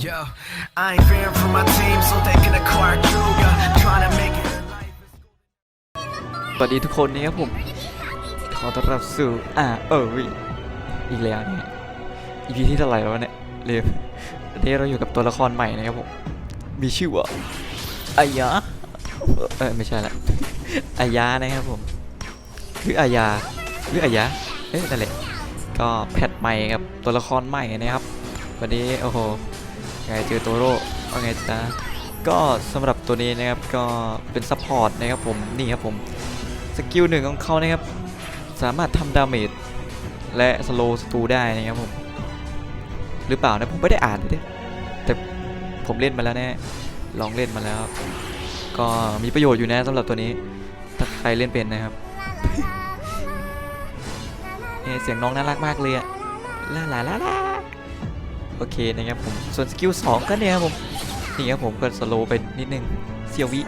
Yo, I ain't fearing for my team, so they can acquire crew. Yeah, trying to make it in life. สวัสดีทุกคนนะครับผม ขอต้อนรับสู่อ่าเออวิอีกแล้วเนี่ย EP ที่เท่าไหร่แล้ววะเนี่ยเร็ววันนี้เราอยู่กับตัวละครใหม่นะครับผม มีชื่อว่าอายาเออไม่ใช่ละ อายานะครับผม หรืออายาหรืออายาเอ๊ะนั่นแหละก็แพทใหม่ครับตัวละครใหม่นะครับ วันนี้โอ้โห ไงเจอโตโร่ว่าไงจ๊ะก็สำหรับตัวนี้นะครับก็เป็นซัพพอร์ตนะครับผมนี่ครับผมสกิลหนึ่งของเขานะครับสามารถทำดาเมจและสโลว์สตูได้นะครับผมหรือเปล่านะผมไม่ได้อ่านเลยเนี่ยแต่ผมเล่นมาแล้วแน่ลองเล่นมาแล้ว ก็มีประโยชน์อยู่นะสำหรับตัวนี้ ถ้าใครเล่นเป็นนะครับเอ๊ะเสียงน้องน่ารักมากเลยอะลาลาลาลา โอเคนะครับผมส่วนสกิล2ก็เนี่ยครับผมนี่ครับผมก็สโลว์ไปนิดนึงเซียววิ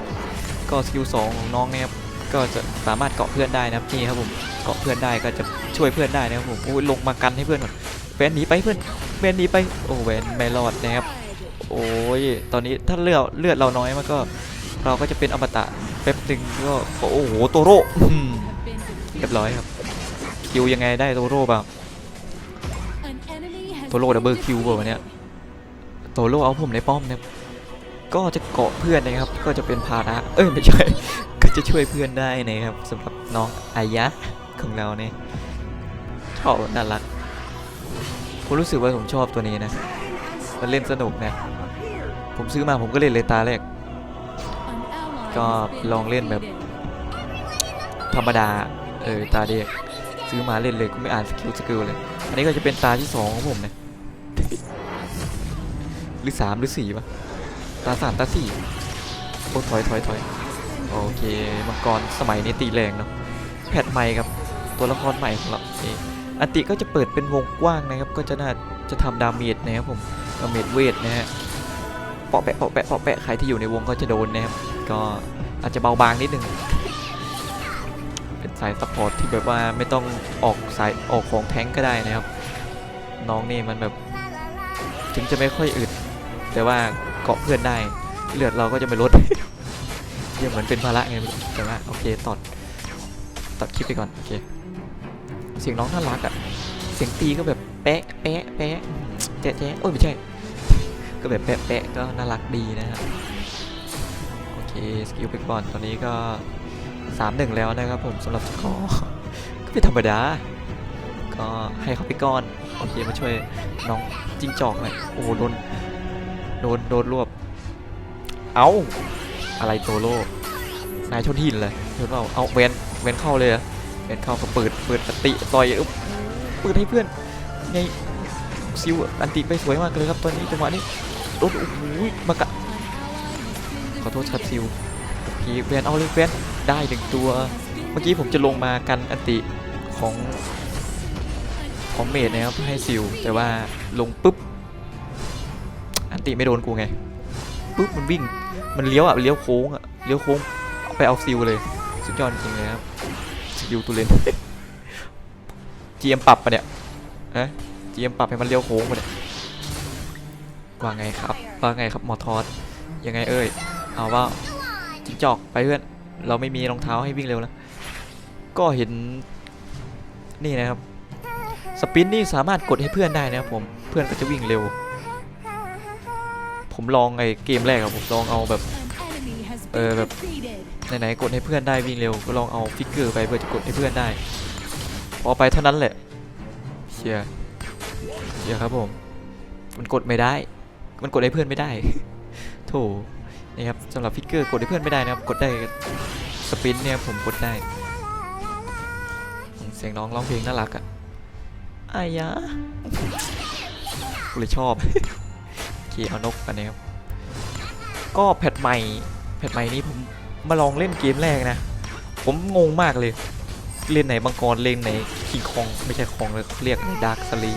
ก็สกิล2ของน้องนี่ยครับก็จะสามารถเกาะเพื่อนได้นะครับนี่ครับผมเกาะเพื่อนได้ก็จะช่วยเพื่อนได้นะครับผมโอ้ยลงมากันให้เพื่อนก่อนแวนหนีไปเพื่อนแวนหนีไปโอ้แวนไม่รอดนะครับโอ้ยตอนนี้ถ้าเลือดเลือดเราน้อยมันก็ เราก็จะเป็นอมตะแป๊บหนึ่งก็โอ้โหโตโร่เรียบร้อยครับคิวยังไงได้โตโร่เปล่า โตโร่ดับเบิลคิวเปล่าวะเนี่ยโตโร่เอาผมในป้อมเนี่ยก็จะเกาะเพื่อนนะครับ ก็จะเป็นภาระเอ้ยไม่ใช่ ก็จะช่วยเพื่อนได้นะครับสำหรับน้องอายะของเราเนี่ยชอบน่ารักผมรู้สึกว่าผมชอบตัวนี้นะ มันเล่นสนุกนะผมซื้อมาผมก็เล่นเลยตาแรก ก็ลองเล่นแบบ ธรรมดา เออ ตาเด็ก ซื้อมาเล่นเลยก็ไม่อ่านสกิลสกิลเลย อันนี้ก็จะเป็นตาที่สองของผมนะหรือสามหรือสี่ปะตาสามตาสี่โอ้ถอยถอยถอยโอเคมังกรสมัยนี้ตีแรงเนาะแพทใหม่ครับตัวละครใหม่ของเราเองอันติก็จะเปิดเป็นวงกว้างนะครับ ก็จะน่าจะทำดาเมจนะครับผมดาเมจเวทนะฮะเปาะแปะเปาะแปะเปาะแปะใครที่อยู่ในวงก็จะโดนนะครับก็อาจจะเบาบางนิดนึง สายซัพพอร์ตที่แบบว่าไม่ต้องออกสายออกของแท้งก็ได้นะครับ น้องนี่มันแบบ ถึงจะไม่ค่อยอึด แต่ว่าเกาะเพื่อนได้ เลือดเราก็จะไม่ลดเยี่ยเหมือนเป็นภาระไงแต่ว่าโอเคตัดตัดคลิปไปก่อนโอเคเสียงน้องน่ารักอะเสียงตีก็แบบแปะแปะแปะแจ๊ะแจ๊ะโอ้ยไม่ใช่ ก็แบบแปะแปะก็น่ารักดีนะครับโอเคสกิลไปก่อนตอนนี้ก็ 3-1 แล้วนะครับผมสำหรับสกอร์ก็เป็นธรรมดา ก็ให้เขาไปก่อน โอเคมาช่วยน้องจิงจอกหน่อยโอ้โดนโดนโดนรวบ เอาอะไรโตโรนายชนหินเลยชนเราเอาเวนเวนเข้าเลยเหรอะเวนเข้าก็เปิดเปิดอันติต่อยอุ๊บเปิดให้เพื่อนไงซิวอันติไปสวยมากเลยครับตอนนี้จังหวะนี้โดนโอ้โหมากะขอโทษครับซิวโอเคแวนเอาเลยแวน ได้หนึ่งตัว เมื่อกี้ผมจะลงมากันอันติของของเมดนะครับเพื่อให้ซิลแต่ว่าลงปุ๊บอันติไม่โดนกูไงปุ๊บมันวิ่งมันเลี้ยวอะเลี้ยวโค้งอะเลี้ยวโค้งไปเอาซิลเลยสุดยอดจริงเลยครับสกิลตูเลน GM ปรับปะเนี่ยเอ๊ะ GM ปรับให้มันเลี้ยวโค้งปะเนี่ยว่าไงครับว่าไงครับหมอทอสยังไงเอ่ยเอาว่าจิงจอกไปเพื่อน เราไม่มีรองเท้าให้วิ่งเร็วแล้ว ก็เห็นนี่นะครับสปินนี่สามารถกดให้เพื่อนได้นะครับผมเพื่อนก็จะวิ่งเร็ว ผมลองไอเกมแรกอะผมลองเอาแบบเออแบบไหนๆกดให้เพื่อนได้วิ่งเร็วก็ลองเอาฟิกเกอร์ไปเพื่อจะกดให้เพื่อนได้ พอไปเท่านั้นแหละเชียร์เชียร์ครับผมมันกดไม่ได้ มันกดให้เพื่อนไม่ได้โถ นี่ครับสำหรับฟิกเกอร์กดให้เพื่อนไม่ได้นะครับ กดได้สปินเนี่ยผมกดได้ เสียงน้องร้องเพลงน่ารักอะอายะกูเลยชอบโอเคเอานกกันนะครับ ก็แพทใหม่แพทใหม่นี้ผมมาลองเล่นเกมแรกนะ ผมงงมากเลย เล่นไหนบังกรเล่นไหนคิงคองไม่ใช่คองเลยเขาเรียกดาร์คสลี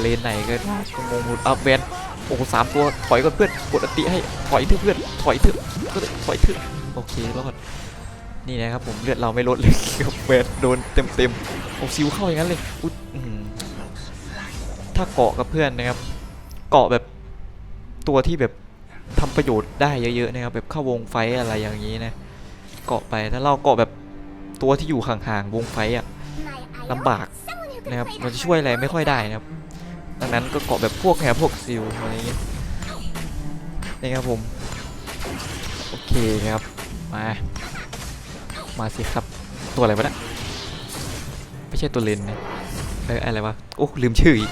เลนไหนก็ก็งงหมดอัพแวน โอ้โหสามตัวถอยก่อนเพื่อนกดอันติให้ถอยเถอะเพื่อนถอยเถอะก็ถอยเถอะโอเครอดนี่นะครับผมเลือดเราไม่ลดเลยกับเวทโดนเต็มเต็มๆโอ้ซิวเข้าอย่างนั้นเลยอุ๊ยอื้อหือถ้าเกาะกับเพื่อนนะครับ เกาะแบบตัวที่แบบทำประโยชน์ได้เยอะๆนะครับแบบเข้าวงไฟอะไรอย่างนี้นะ เกาะไปถ้าเราเกาะแบบตัวที่อยู่ห่างๆวงไฟอะลำบากนะครับมันจะช่วยอะไรไม่ค่อยได้นะครับ ดังนั้นก็เกาะแบบพวกแฮพวกซิลอะไรเงี้ยนี่ครับผมโอเคครับมา มาสิครับตัวอะไรวะเนะไม่ใช่ตัวเลนนะเอออะไรวะโอ้ลืมชื่ออีก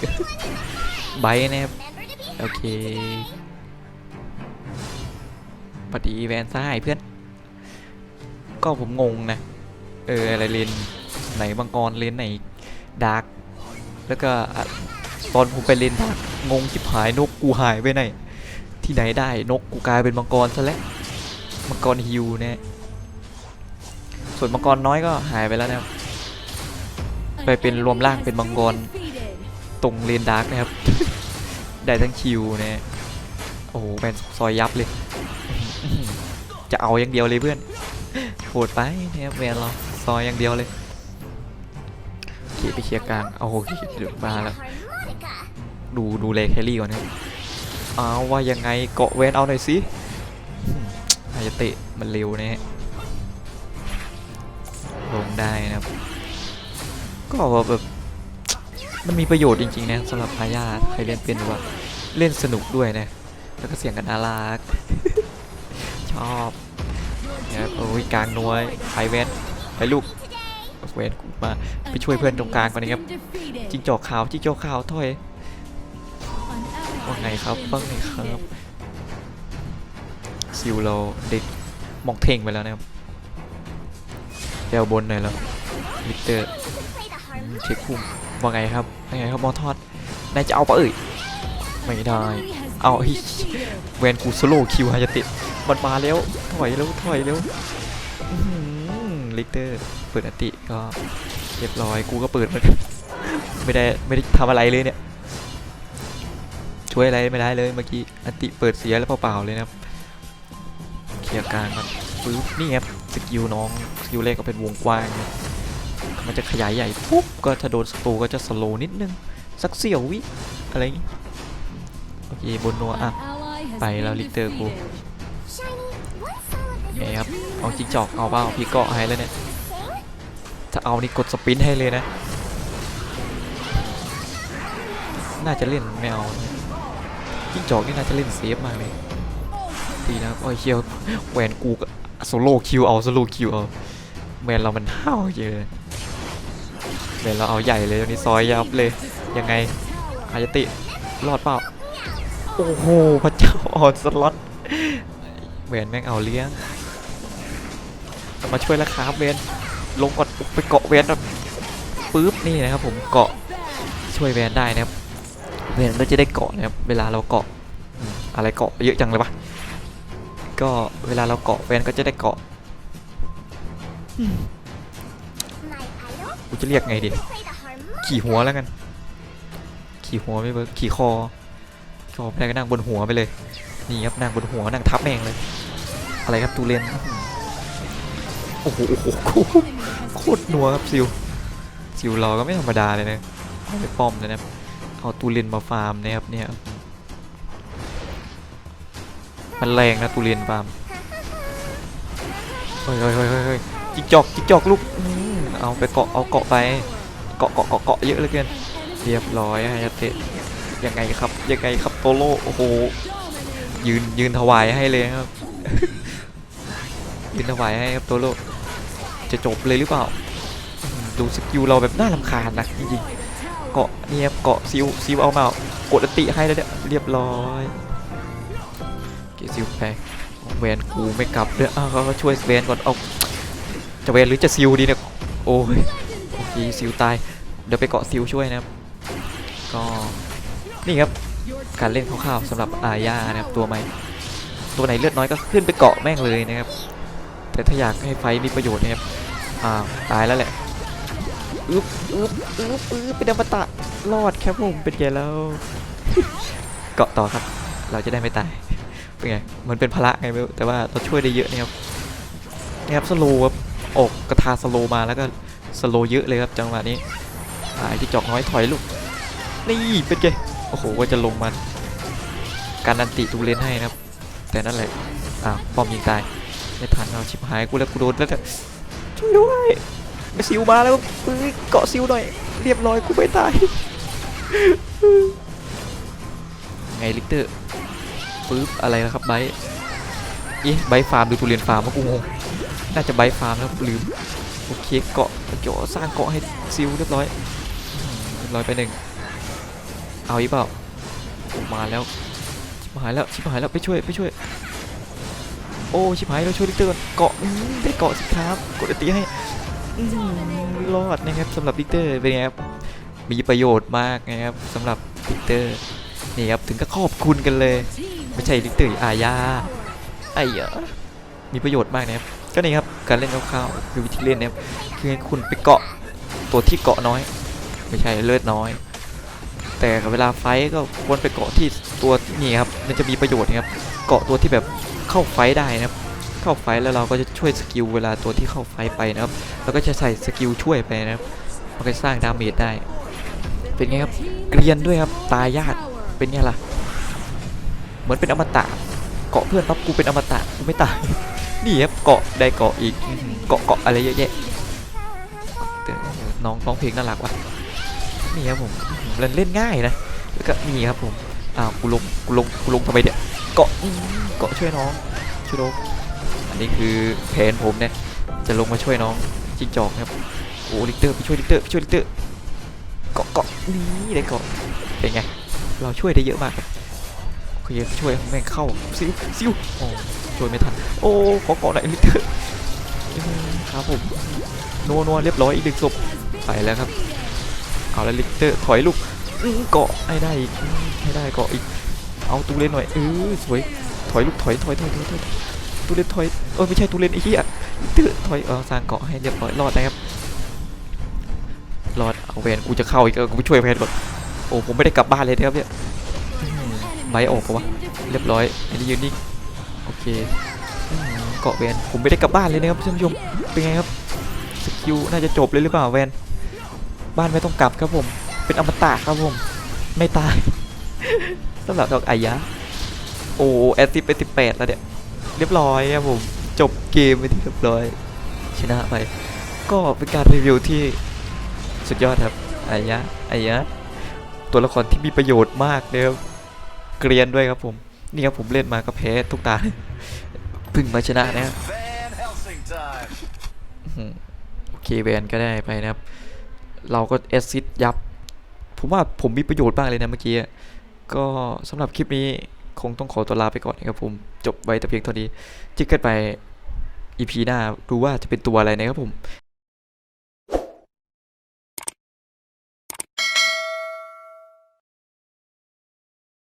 ไบร์ทนะครับโอเคปฏิแวนซ้ายเพื่อน ก็ผมงงนะ เอออะไรเลนไหนบังกรเลนไหนดาร์กแล้วก็ ตอนผมไปเลนดาร์กงงชิบหายนกกูหายไปไหน ที่ไหนได้นกกูกลายเป็นมังกรซะแล้วมังกรฮิวเนี่ยส่วนมังกรน้อยก็หายไปแล้วนะครับไปเป็นรวมร่างเป็นมังกรตรงเลนดาร์กนะครับ ได้ทั้งคิวเนี่ยโอ้โหแมนซอยยับเลย จะเอาอย่างเดียวเลยเพื่อนโหดไปนะครับแมนเราซอยอย่างเดียวเลย เขียไปเคลียร์กลางเอาโหเดี๋ยวมาแล้ว ดูดูเลแครี่ก่อนนะเอาว่ายังไงเกาะเวนเอาหน่อยสิอืมอาจจะเตะมันเร็วนะลงได้นะครับ ก็แบบมันมีประโยชน์จริงๆนะสำหรับพายาใครเล่นเป็นว่าเล่นสนุกด้วยนะ แล้วก็เสียงกันน่ารัก ชอบเนี่ยโอ้ยกลางนัวไปเวนไปลูก เวนกูมาไปช่วยเพื่อนตรงกลางก่อนนะครับจิงจอกขาวจิงจอกขาวถอยว่าไงครับว่าไงครับซิวเราเด็กมองเท่งไปแล้วนะครับเดวบนหน่อยแล้วมิเตอร์เช็คคุ้มว่าไงครับว่าไงครับมอทอดนายจะเอาปะเอ่ยไม่ได้ เอาเฮ้ยเวนกูสโลว์คิวฮาจะติดมันมาแล้วถอยเร็วถอยเร็วอื้อหือ ลิกเตอร์เปิดอันติก็เรียบร้อยกูก็เปิดเหมือนกันไม่ได้ไม่ได้ทำอะไรเลยเนี่ยช่วยอะไรไม่ได้เลยเมื่อกี้อันติเปิดเสียแล้วเปล่าๆเลยนะครับเคลียร์กลางกันปึ๊บนี่ครับสกิลน้องสกิลแรกก็เป็นวงกว้างนะมันจะขยายใหญ่ปุ๊บก็ถ้าโดนศัตรูก็จะสโลว์นิดนึงสักเสี่ยววิอะไรอย่างงี้โอเคบนนัวอะไปแล้วลิกเตอร์กูไงครับ เอาจิงจอกเอาเปล่าพี่เกาะให้แล้วเนี่ยถ้าเอานี่กดสปรินต์ให้เลยนะ น่าจะเล่นไม่เอานะจิงจอกนี่น่าจะเล่นเซฟมากเลยดีนะโอ้ยเคียวแหวนกูก็โซโล่คิวเอาโซโล่คิวเอาแหวนเรามันห้าวเยอะแหวนเราเอาใหญ่เลยตรงนี้ซอยยับเลย ยังไงอายาติรอดเปล่า โอ้โหพระเจ้าออนสล็อตเวนแม่งเอาเลี้ยง มาช่วยแล้วครับเวนลงก่อนไปเกาะเวนแบบปึ๊บนี่นะครับผมเกาะช่วยแวนได้นะครับเวนก็จะได้เกาะนะครับเวลาเราเกาะอะไรเกาะเยอะจังเลยวะก็เวลาเราเกาะแวนก็จะได้เกาะอืมกูจะเรียกไงดีขี่หัวแล้วกัน ขี่หัวไม่เบิร์กขี่คอชอบได้ก็นั่งบนหัวไปเลยนี่ครับนั่งบนหัวนั่งทับแม่งเลย อะไรครับตูเลน โอ้โหโคตรนัวครับซิวซิวเราก็ไม่ธรรมดาเลยนะเอาไปป้อมเลยนะครับเอาตูเลนมาฟาร์มนะครับเนี่ยมันแรงนะตูเลนฟาร์มเฮ้ยเฮ้ยเฮ้ยเฮ้ยจิกจอกจิกจอกลูกเอาไปเกาะเอาเกาะไปเกาะเกาะเกาะเกาะเยอะเหลือเกินเรียบร้อยฮายาเตะยังไงครับยังไงครับโตโรโอ้โหยืนยืนถวายให้เลยครับยืนถวายให้ครับโตโร จะจบเลยหรือเปล่า ดูสกิลเราแบบน่ารำคาญนะจริงๆเกาะเนี่ยครับเกาะซิวซิวเอามากดอติให้แล้วเนี่ยเรียบร้อยเกซิวไปแวนกูไม่กลับด้วยอ้าวเขาช่วยแวนก่อนเอาจะแวนหรือจะซิวดีเนี่ยโอ้ยโอเคซิวตายเดี๋ยวไปเกาะซิวช่วยนะครับก็นี่ครับการเล่นคร่าวๆสำหรับอาญานะครับตัวใหม่ตัวไหนเลือดน้อยก็ขึ้นไปเกาะแม่งเลยนะครับ แต่ถ้าอยากให้ไฟมีประโยชน์นะครับอ่าตายแล้วแหละอึ๊บอึ๊บอึ๊บอึ๊บเป็นอมตะรอดครับผมเป็นไงแล้ว เกาะต่อครับ เราจะได้ไม่ตายเป็นไงมันเป็นพละไงไม่รู้แต่ว่าเราช่วยได้เยอะนะครับนี่ครับสโลว์ครับออกกระทาสโลว์มาแล้วก็สโลว์เยอะเลยครับจังหวะนี้อ่าไอ้ที่จอกน้อยถอยลูกนี่เป็นไงโอ้โหว่าจะลงมาการันติตูเลนให้นะครับ แต่นั่นแหละอะป้อมยิงตาย ไม่ทันเอาชิบหายกูแล้วกูโดนแล้วเนี่ช่วยด้วยไปซิวมาแล้วปื้เกาะซิวหน่อยเรียบร้อยกูไม่ตายไงลิกเตอร์ปึ๊บอะไรนะครับไบเอ๊ะไบฟาร์มดูตูเรียนฟาร์มว่ากูงงน่าจะไบฟาร์มแล้วลืมโอเคเกาะเกี่ยวสร้างเกาะให้ซิลเรียบร้อยเรียบร้อยไปหนึ่งเอาอีกเปล่ามาแล้วชิบหายแล้วชิบหายแล้วไปช่วยไปช่วย โอ้ชิบหายแล้วช่วยลิกเตอร์ก่อนเกาะได้เกาะสิครับกดตีให้รอดนะครับสำหรับลิกเตอร์เป็นไงครับมีประโยชน์มากนะครับสำหรับลิกเตอร์นี่ครับถึงก็ขอบคุณกันเลย ไม่ใช่ลิกเตอร์อาญาไอ้เหรอมีประโยชน์มากนะครับก็นี่ครับการเล่นคร่าวๆคือวิธีเล่นนะครับคือให้คุณไปเกาะตัวที่เกาะน้อย ไม่ใช่เลือดน้อย แต่เวลาไฟก็ควรไปเกาะที่ ตัวนี่ครับมันจะมีประโยชน์นะครับเกาะตัวที่แบบเข้าไฟได้นะครับ เข้าไฟแล้วเราก็จะช่วยสกิลเวลาตัวที่เข้าไฟไปนะครับแล้วก็จะใส่สกิลช่วยไปนะครับมันก็สร้างดาเมจได้ เป็นไงครับเกรียนด้วยครับตายยากเป็นไงล่ะเหมือนเป็นอมตะเกาะเพื่อนปั๊บกูเป็นอมตะกูไม่ตายนี่ครับเกาะได้เกาะอีกเกาะเกาะอะไรเยอะแยะน้องน้องเพลงน่ารักว่ะนี่ครับผมเล่นเล่นง่ายนะแล้วก็นี่ครับผม อ้าวกูลงกูลงกูลงทำไมเนี่ยเกาะเกาะช่วยน้องช่วยน้องอันนี้คือแผนผมเนี่ยจะลงมาช่วยน้องจิงจอกครับโอ้ลิกเตอร์ไปช่วยลิกเตอร์ไปช่วยลิกเตอร์เกาะเกาะนี่ได้เกาะเป็นไงเราช่วยได้เยอะมากโอเคช่วยแม่งเข้าซิวซิวโอ้ช่วยไม่ทันโอ้ขอเกาะหน่อยนิดเถอะอืมครับผมนัวนัวเรียบร้อยอีกหนึ่งศพไปแล้วครับเอาแล้วลิกเตอร์ถอยลูก เกาะให้ได้อีกให้ได้เกาะอีก เอาตูเลนหน่อยเออสวยถอยลูกถอยถอยถอยถอยตูเลนถอยเออไม่ใช่ตูเลนไอ้เหี้ยลิกเตอถอยเออสร้างเกาะให้เรียบร้อยรอดนะครับรอดเอาแวนกูจะเข้าอีกเออกูไปช่วยแวนก่อนโอ้ผมไม่ได้กลับบ้านเลยนะครับเนี่ยไบออกปะวะเรียบร้อยอันนี้ยืนนิ่งโอเคเกาะแวนผมไม่ได้กลับบ้านเลยนะครับท่านผู้ชมเป็นไงครับสกิลน่าจะจบเลยหรือเปล่าแวนบ้านไม่ต้องกลับครับผม เป็นอมตะครับผม ไม่ตายสำหรับดอกอายะ โอ้แอสซิปเป็นสิบแปดแล้วเนี่ยเรียบร้อยครับผมจบเกมไปที่เรียบร้อยชนะไป ก็เป็นการรีวิวที่สุดยอดครับอายะอายะ ตัวละครที่มีประโยชน์มากเลยครับเกรียนด้วยครับผม นี่ครับผมเล่นมาก็แพ้ทุกตาเพึ่งมาชนะนะครับโอเคแวนก็ได้ไปนะครับ เราก็แอสซิดยับ ผมว่าผมมีประโยชน์บ้างเลยนะเมื่อกี้ ก็สำหรับคลิปนี้คงต้องขอตัวลาไปก่อนนะครับผมจบไว้แต่เพียงเท่านี้จิกกันไป EP หน้าดูว่าจะเป็นตัวอะไรนะครับผม